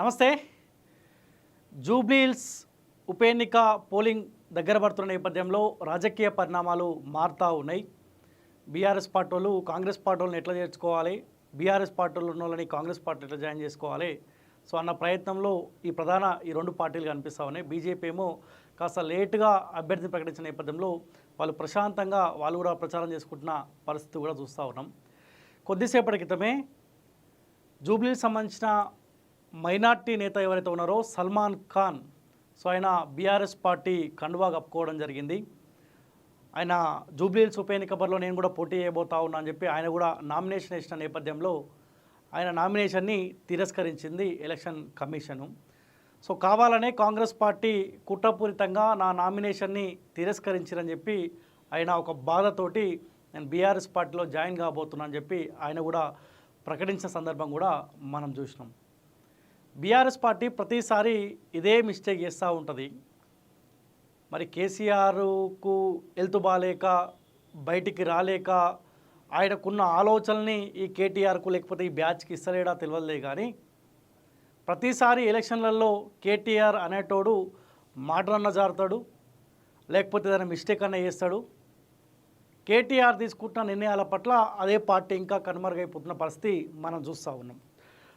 నమస్తే. జూబ్లీహిల్స్ ఉప ఎన్నిక పోలింగ్ దగ్గర పడుతున్న నేపథ్యంలో రాజకీయ పరిణామాలు మారుతూ ఉన్నాయి. బీఆర్ఎస్ పార్టీ వాళ్ళు కాంగ్రెస్ పార్టీ వాళ్ళని ఎట్లా చేర్చుకోవాలి? బీఆర్ఎస్ పార్టీ ఉన్న వాళ్ళని కాంగ్రెస్ పార్టీ ఎట్లా జాయిన్ చేసుకోవాలి? సో అన్న ప్రయత్నంలో ఈ ప్రధాన ఈ రెండు పార్టీలు కనిపిస్తూ ఉన్నాయి. బీజేపీ ఏమో కాస్త లేటుగా అభ్యర్థిని ప్రకటించిన నేపథ్యంలో వాళ్ళు ప్రశాంతంగా వాళ్ళు కూడా ప్రచారం చేసుకుంటున్న పరిస్థితి కూడా చూస్తూ ఉన్నాం. కొద్దిసేపటి క్రితమే జూబ్లీకి సంబంధించిన మైనార్టీ నేత ఎవరైతే ఉన్నారో సల్మాన్ ఖాన్. సో ఆయన బీఆర్ఎస్ పార్టీ కండువా కప్పుకోవడం జరిగింది. ఆయన జూబ్లీహిల్స్ ఉప ఎన్నిక బరిలో నేను కూడా పోటీ చేయబోతా ఉన్నా అని చెప్పి ఆయన కూడా నామినేషన్ వేసిన నేపథ్యంలో ఆయన నామినేషన్ని తిరస్కరించింది ఎలక్షన్ కమిషను. సో కావాలనే కాంగ్రెస్ పార్టీ కుట్రపూరితంగా నా నామినేషన్ని తిరస్కరించారని చెప్పి ఆయన ఒక బాధతోటి నేను బీఆర్ఎస్ పార్టీలో జాయిన్ కాబోతున్నా అని చెప్పి ఆయన కూడా ప్రకటించిన సందర్భం కూడా మనం చూసినాం. బీఆర్ఎస్ పార్టీ ప్రతిసారి ఇదే మిస్టేక్ చేస్తూ ఉంటుంది. మరి కేసీఆర్కు వెళ్తూ బాగాలేక బయటికి రాలేక ఆయనకున్న ఆలోచనల్ని ఈ కేటీఆర్కు లేకపోతే ఈ బ్యాచ్కి ఇస్తలేడా తెలియదులే కానీ ప్రతిసారి ఎలక్షన్లలో కేటీఆర్ అనేటోడు మాటలన్న జారుతాడు లేకపోతే ఏదైనా మిస్టేక్ అన్న చేస్తాడు. కేటీఆర్ తీసుకుంటున్న నిర్ణయాల పట్ల అదే పార్టీ ఇంకా కనుమరుగైపోతున్న పరిస్థితి మనం చూస్తూ ఉన్నాం.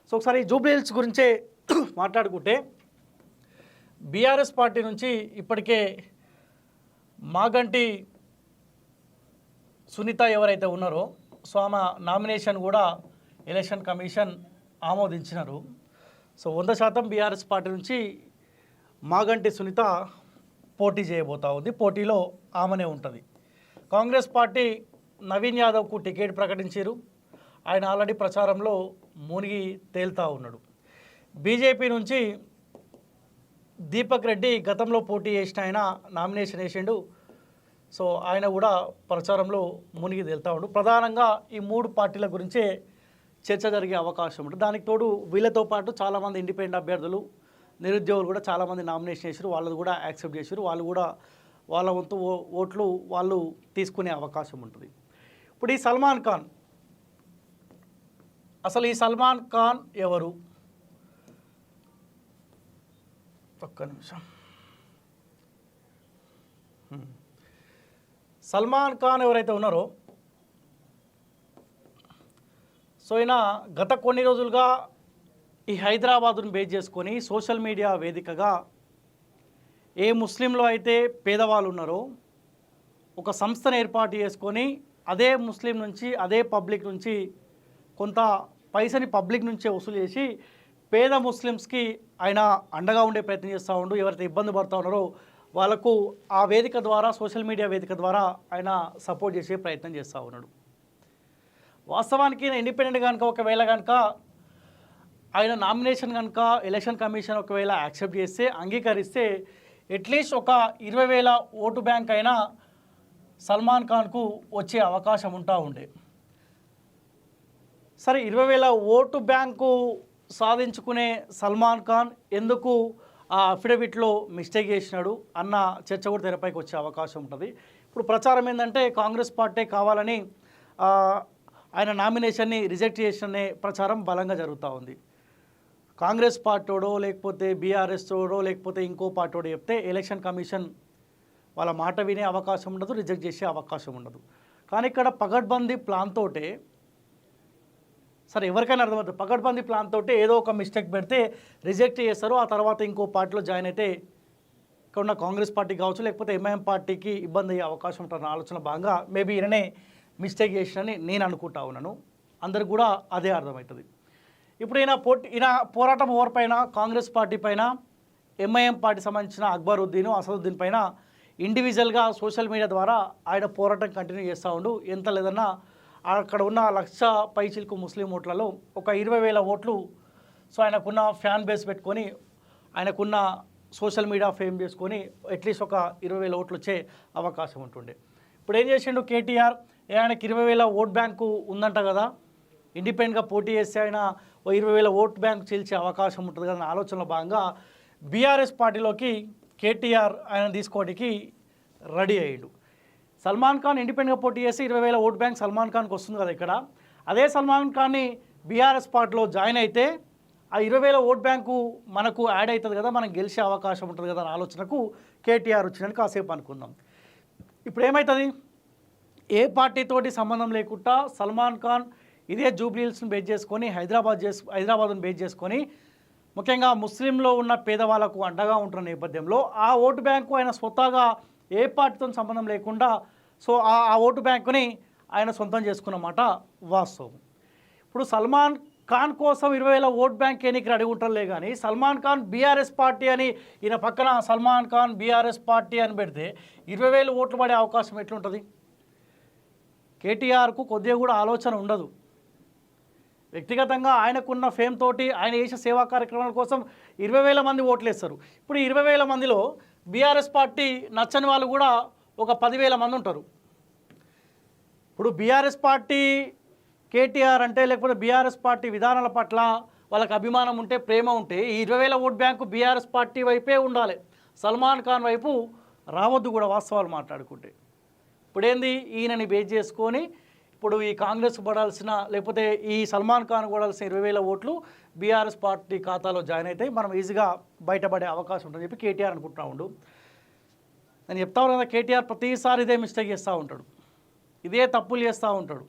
సో ఒకసారి జూబ్లీహిల్స్ గురించే మాట్లాడుకుంటే బీఆర్ఎస్ పార్టీ నుంచి ఇప్పటికే మాగంటి సునీత ఎవరైతే ఉన్నారో సో ఆమె నామినేషన్ కూడా ఎలక్షన్ కమిషన్ ఆమోదించినారు. సో వంద శాతం బీఆర్ఎస్ పార్టీ నుంచి మాగంటి సునీత పోటీ చేయబోతా ఉంది. పోటీలో ఆమెనే ఉంటుంది. కాంగ్రెస్ పార్టీ నవీన్ యాదవ్కు టికెట్ ప్రకటించారు ఆయన ఆల్రెడీ ప్రచారంలో మునిగి తేలుతా ఉన్నాడు. బీజేపీ నుంచి దీపక్ రెడ్డి గతంలో పోటీ చేసిన ఆయన నామినేషన్ వేసిండు. సో ఆయన కూడా ప్రచారంలో మునిగి తేలుతా ఉండు. ప్రధానంగా ఈ మూడు పార్టీల గురించే చర్చ జరిగే అవకాశం ఉంటుంది దానికి తోడు వీళ్ళతో పాటు చాలామంది ఇండిపెండెంట్ అభ్యర్థులు నిరుద్యోగులు కూడా చాలామంది నామినేషన్ చేశారు వాళ్ళది కూడా యాక్సెప్ట్ చేశారు వాళ్ళు కూడా వాళ్ళ వంతు ఓ- ఓట్లు వాళ్ళు తీసుకునే అవకాశం ఉంటుంది. ఇప్పుడు ఈ సల్మాన్ ఖాన్ అసలు ఈ సల్మాన్ ఖాన్ ఎవరు? ఒక్క నిమిషం. సల్మాన్ ఖాన్ ఎవరైతే ఉన్నారో సో ఈయన గత కొన్ని రోజులుగా ఈ హైదరాబాదును బేస్ చేసుకొని సోషల్ మీడియా వేదికగా ఏ ముస్లింలో అయితే పేదవాళ్ళు ఉన్నారో ఒక సంస్థను ఏర్పాటు చేసుకొని అదే ముస్లిం నుంచి అదే పబ్లిక్ నుంచి కొంత పైసని పబ్లిక్ నుంచే వసూలు చేసి పేద ముస్లిమ్స్కి ఆయన అండగా ఉండే ప్రయత్నం చేస్తూ ఉండు ఎవరైతే ఇబ్బంది పడుతూ ఉన్నారో వాళ్ళకు ఆ వేదిక ద్వారా సోషల్ మీడియా వేదిక ద్వారా ఆయన సపోర్ట్ చేసే ప్రయత్నం చేస్తూ ఉన్నాడు. వాస్తవానికి ఇండిపెండెంట్ కనుక ఒకవేళ కనుక ఆయన నామినేషన్ కనుక ఎలక్షన్ కమిషన్ ఒకవేళ యాక్సెప్ట్ చేస్తే అంగీకరిస్తే అట్లీస్ట్ ఒక ఇరవై వేల ఓటు బ్యాంక్ అయినా సల్మాన్ ఖాన్కు వచ్చే అవకాశం ఉంటా ఉండే. సరే ఇరవై వేల ఓటు బ్యాంకు సాధించుకునే సల్మాన్ ఖాన్ ఎందుకు ఆ అఫిడవిట్లో మిస్టేక్ చేసినాడు అన్న చర్చ కూడా తెరపైకి వచ్చే అవకాశం ఉంటుంది. ఇప్పుడు ప్రచారం ఏంటంటే కాంగ్రెస్ పార్టీ కావాలని ఆయన నామినేషన్ని రిజెక్ట్ చేసిన ప్రచారం బలంగా జరుగుతూ ఉంది. కాంగ్రెస్ పార్టీడో లేకపోతే బీఆర్ఎస్ తోడో లేకపోతే ఇంకో పార్టీడో చెప్తే ఎలక్షన్ కమిషన్ వాళ్ళ మాట వినే అవకాశం ఉండదు రిజెక్ట్ చేసే అవకాశం ఉండదు. కానీ ఇక్కడ పగడ్బందీ ప్లాన్ తోటే సరే ఎవరికైనా అర్థమవుతుంది. పకడ్బందీ ప్లాన్ తోటి ఏదో ఒక మిస్టేక్ పెడితే రిజెక్ట్ చేస్తారు. ఆ తర్వాత ఇంకో పార్టీలో జాయిన్ అయితే ఇక్కడ ఉన్న కాంగ్రెస్ పార్టీ కావచ్చు లేకపోతే ఎంఐఎం పార్టీకి ఇబ్బంది అయ్యే అవకాశం ఉంటుందన్న ఆలోచన భాగంగా మేబీ ఈయననే మిస్టేక్ చేసినని నేను అనుకుంటా ఉన్నాను. అందరికి కూడా అదే అర్థమవుతుంది. ఇప్పుడు ఈయన పోటీ ఈయన పోరాటం ఓవర్ కాంగ్రెస్ పార్టీ పైన. ఎంఐఎం పార్టీ సంబంధించిన అక్బరుద్దీన్ అసదుద్దీన్ పైన. ఇండివిజువల్గా సోషల్ మీడియా ద్వారా ఆయన పోరాటం కంటిన్యూ చేస్తూ ఉండు. ఎంత లేదన్నా అక్కడ ఉన్న లక్ష పైచిల్కు ముస్లిం ఓట్లలో ఒక ఇరవై వేల ఓట్లు సో ఆయనకున్న ఫ్యాన్ బేస్ పెట్టుకొని ఆయనకున్న సోషల్ మీడియా ఫేమ్ చేసుకొని అట్లీస్ట్ ఒక ఇరవై వేల ఓట్లు వచ్చే అవకాశం ఉంటుండే. ఇప్పుడు ఏం చేసిండు కేటీఆర్? ఏ ఆయనకి ఇరవై వేల ఓట్ బ్యాంకు ఉందంట కదా ఇండిపెండెంట్గా పోటీ చేస్తే ఆయన ఓ ఇరవై వేల ఓట్ బ్యాంక్ చీల్చే అవకాశం ఉంటుంది కదా ఆలోచనలో భాగంగా బీఆర్ఎస్ పార్టీలోకి కేటీఆర్ ఆయన తీసుకోవడానికి రెడీ అయ్యాడు. సల్మాన్ ఖాన్ ఇండిపెండెంట్గా పోటీ చేసి ఇరవై వేల ఓట్ బ్యాంక్ సల్మాన్ ఖాన్కి వస్తుంది కదా ఇక్కడ. అదే సల్మాన్ ఖాన్ని బీఆర్ఎస్ పార్టీలో జాయిన్ అయితే ఆ ఇరవై వేల ఓట్ బ్యాంకు మనకు యాడ్ అవుతుంది కదా మనం గెలిచే అవకాశం ఉంటుంది కదా అనే ఆలోచనకు కేటీఆర్ వచ్చినట్టు కాసేపు అనుకుందాం. ఇప్పుడు ఏమవుతుంది ఏ పార్టీతోటి సంబంధం లేకుండా సల్మాన్ ఖాన్ ఇదే జూబ్లీహిల్స్ని బేస్ చేసుకొని హైదరాబాద్ చేసు హైదరాబాద్ను బేస్ చేసుకొని ముఖ్యంగా ముస్లింలో ఉన్న పేదవాళ్ళకు అండగా ఉంటున్న నేపథ్యంలో ఆ ఓటు బ్యాంకు ఆయన స్వతహాగా ఏ పార్టీతో సంబంధం లేకుండా సో ఆ ఆ ఓటు బ్యాంకుని ఆయన సొంతం చేసుకున్నమాట వాస్తవం. ఇప్పుడు సల్మాన్ ఖాన్ కోసం ఇరవై వేల ఓట్ బ్యాంక్ ఎన్నికలు అడిగి ఉంటారులే కానీ సల్మాన్ ఖాన్ బీఆర్ఎస్ పార్టీ అని ఈయన పక్కన సల్మాన్ ఖాన్ బీఆర్ఎస్ పార్టీ అని పెడితే ఇరవై వేలు ఓట్లు పడే అవకాశం ఎట్లుంటుంది? కేటీఆర్కు కొద్దిగా కూడా ఆలోచన ఉండదు. వ్యక్తిగతంగా ఆయనకున్న ఫేమ్ తోటి ఆయన చేసే సేవా కార్యక్రమాల కోసం ఇరవై వేల మంది ఓట్లు వేస్తారు ఇప్పుడు ఇరవై వేల మందిలో బీఆర్ఎస్ పార్టీ నచ్చని వాళ్ళు కూడా ఒక పదివేల మంది ఉంటారు. ఇప్పుడు బీఆర్ఎస్ పార్టీ కేటీఆర్ అంటే లేకపోతే బీఆర్ఎస్ పార్టీ విధానాల పట్ల వాళ్ళకి అభిమానం ఉంటే ప్రేమ ఉంటే ఈ ఇరవై వేల ఓట్ బ్యాంకు బీఆర్ఎస్ పార్టీ వైపే ఉండాలి. సల్మాన్ ఖాన్ వైపు రావద్దు కూడా వాస్తవాలు మాట్లాడుకుంటే. ఇప్పుడేంది? ఈయనని బేస్ చేసుకొని ఇప్పుడు ఈ కాంగ్రెస్ పడాల్సిన లేకపోతే ఈ సల్మాన్ ఖాన్ కూడాల్సిన ఇరవై వేల ఓట్లు బీఆర్ఎస్ పార్టీ ఖాతాలో జాయిన్ అయితే మనం ఈజీగా బయటపడే అవకాశం ఉంటుందని చెప్పి కేటీఆర్ అనుకుంటా ఉండు. నేను చెప్తా కదా కేటీఆర్ ప్రతిసారి ఇదే మిస్టేక్ చేస్తూ ఉంటాడు. ఇదే తప్పులు చేస్తూ ఉంటాడు.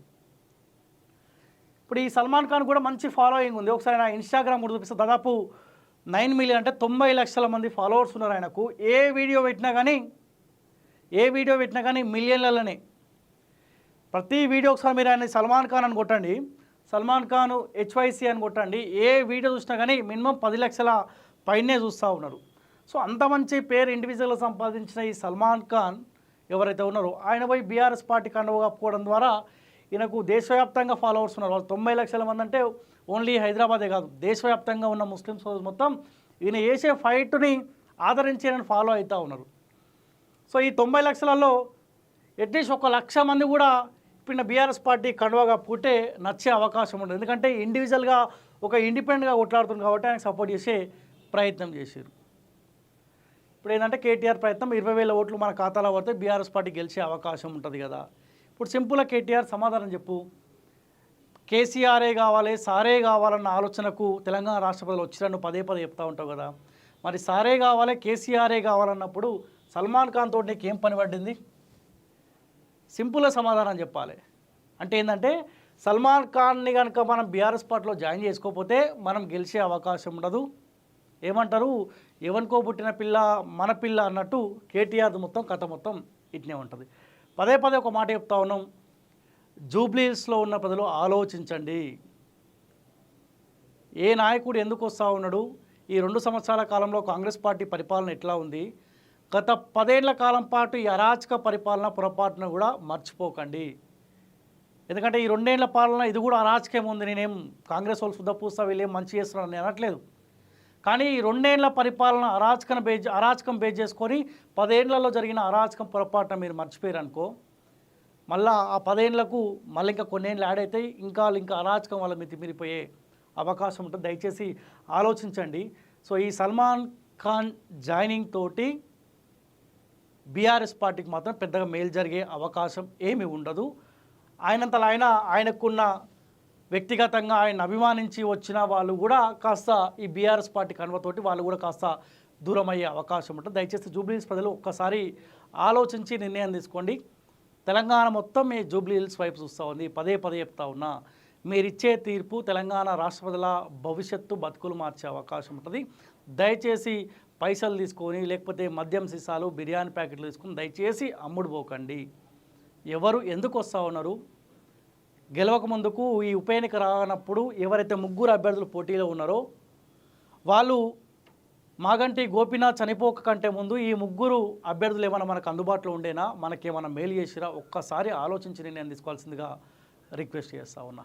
ఇప్పుడు ఈ సల్మాన్ ఖాన్ కూడా మంచి ఫాలోయింగ్ ఉంది. ఒకసారి ఆయన ఇన్స్టాగ్రామ్ కూడా చూపిస్తే. దాదాపు నైన్ మిలియన్ అంటే తొంభై లక్షల మంది ఫాలోవర్స్ ఉన్నారు ఆయనకు. ఏ వీడియో పెట్టినా కానీ ఏ వీడియో పెట్టినా కానీ మిలియన్లలోనే ప్రతి వీడియో ఒకసారి మీరు ఆయన సల్మాన్ ఖాన్ అని కొట్టండి. సల్మాన్ ఖాన్ హెచ్వైసి అని కొట్టండి. ఏ వీడియో చూసినా కానీ మినిమం పది లక్షల పైనే చూస్తూ ఉన్నారు. సో అంత మంచి పేరు ఇండివిజువల్గా సంపాదించిన ఈ సల్మాన్ ఖాన్ ఎవరైతే ఉన్నారో ఆయన పోయి బీఆర్ఎస్ పార్టీ కండవ కప్పుకోవడం ద్వారా ఈయనకు దేశవ్యాప్తంగా ఫాలోవర్స్ ఉన్నారు. వాళ్ళు తొంభై లక్షల మంది అంటే ఓన్లీ హైదరాబాదే కాదు దేశవ్యాప్తంగా ఉన్న ముస్లిం సోదరులు మొత్తం ఈయన వేసే ఫైట్ని ఆదరించి ఆయన ఫాలో అవుతూ ఉన్నారు. సో ఈ తొంభై లక్షలలో అట్లీస్ట్ ఒక లక్ష మంది కూడా ఇప్పుడు బీఆర్ఎస్ పార్టీ కండువాగా పుట్టే నచ్చే అవకాశం ఉండదు. ఎందుకంటే ఇండివిజువల్గా ఒక ఇండిపెండెంట్గా కొట్లాడుతుంది కాబట్టి ఆయనకు సపోర్ట్ చేసే ప్రయత్నం చేశారు. ఇప్పుడు ఏంటంటే కేటీఆర్ ప్రయత్నం ఇరవై వేల ఓట్లు మన ఖాతాలో పడితే బీఆర్ఎస్ పార్టీ గెలిచే అవకాశం ఉంటుంది కదా. ఇప్పుడు సింపుల్గా కేటీఆర్ సమాధానం చెప్పు. కేసీఆరే కావాలి సారే కావాలన్న ఆలోచనకు తెలంగాణ రాష్ట్ర ప్రజలు వచ్చిరని పదే పదే చెప్తా ఉంటావు కదా. మరి సారే కావాలి కేసీఆరే కావాలన్నప్పుడు సల్మాన్ ఖాన్ తోటి నీకు ఏం పని పడింది? సింపుల్గా సమాధానం చెప్పాలి. అంటే ఏంటంటే సల్మాన్ ఖాన్ని కనుక మనం బీఆర్ఎస్ పార్టీలో జాయిన్ చేసుకోకపోతే మనం గెలిచే అవకాశం ఉండదు. ఏమంటారు? ఎవరికో పుట్టిన పిల్ల మన పిల్ల అన్నట్టు కేటీఆర్ మొత్తం కథ మొత్తం ఇట్నే ఉంటుంది. పదే పదే ఒక మాట చెప్తా ఉన్నాం. జూబ్లీస్లో ఉన్న ప్రజలు ఆలోచించండి. ఏ నాయకుడు ఎందుకు వస్తూ ఉన్నాడు? ఈ రెండు సంవత్సరాల కాలంలో కాంగ్రెస్ పార్టీ పరిపాలన ఎట్లా ఉంది? గత పదేళ్ళ కాలం పాటు ఈ అరాచక పరిపాలన పొరపాటును కూడా మర్చిపోకండి. ఎందుకంటే ఈ రెండేళ్ళ పాలన ఇది కూడా అరాచకం ఉంది. నేనేం కాంగ్రెస్ వాళ్ళు శుద్ధ పూస్తా వీళ్ళేం మంచి చేస్తున్నాను నేను అనట్లేదు. కానీ ఈ రెండేళ్ళ పరిపాలన అరాచకం బేజ్ అరాచకం బేజ్ చేసుకొని పదేళ్ళలో జరిగిన అరాచకం పొరపాటున మీరు మర్చిపోయారు అనుకో మళ్ళా ఆ పదేళ్ళకు మళ్ళీ ఇంకా కొన్నేళ్ళు యాడ్ అయితే ఇంకా ఇంకా అరాచకం వల్ల మితి మీరిపోయే అవకాశం ఉంటుంది. దయచేసి ఆలోచించండి. సో ఈ సల్మాన్ ఖాన్ జాయినింగ్ తోటి బీఆర్ఎస్ పార్టీకి మాత్రం పెద్దగా మేలు జరిగే అవకాశం ఏమీ ఉండదు. ఆయనంతలో ఆయన ఆయనకున్న వ్యక్తిగతంగా ఆయన అభిమానించి వచ్చిన వాళ్ళు కూడా కాస్త ఈ బీఆర్ఎస్ పార్టీ కన్వతోటి వాళ్ళు కూడా కాస్త దూరం అయ్యే అవకాశం ఉంటుంది. దయచేసి జూబ్లీహిల్స్ ప్రజలు ఒక్కసారి ఆలోచించి నిర్ణయం తీసుకోండి. తెలంగాణ మొత్తం మీ జూబ్లీహిల్స్ వైపు చూస్తూ ఉంది. పదే పదే చెప్తా ఉన్నా మీరిచ్చే తీర్పు తెలంగాణ రాష్ట్ర ప్రజల భవిష్యత్తు బతుకులు మార్చే అవకాశం ఉంటుంది. దయచేసి పైసలు తీసుకొని లేకపోతే మద్యం సీసాలు బిర్యానీ ప్యాకెట్లు తీసుకొని దయచేసి అమ్ముడు పోకండి. ఎవరు ఎందుకు వస్తూ ఉన్నారు? గెలవక ముందుకు ఈ ఉప ఎన్నిక రానప్పుడు ఎవరైతే ముగ్గురు అభ్యర్థులు పోటీలో ఉన్నారో వాళ్ళు మాగంటి గోపీనాథ్ చనిపోక కంటే ముందు ఈ ముగ్గురు అభ్యర్థులు ఏమైనా మనకు అందుబాటులో ఉండేనా? మనకేమైనా మేలు చేసిరా? ఒక్కసారి ఆలోచించి నేను తీసుకోవాల్సిందిగా రిక్వెస్ట్ చేస్తా ఉన్నా.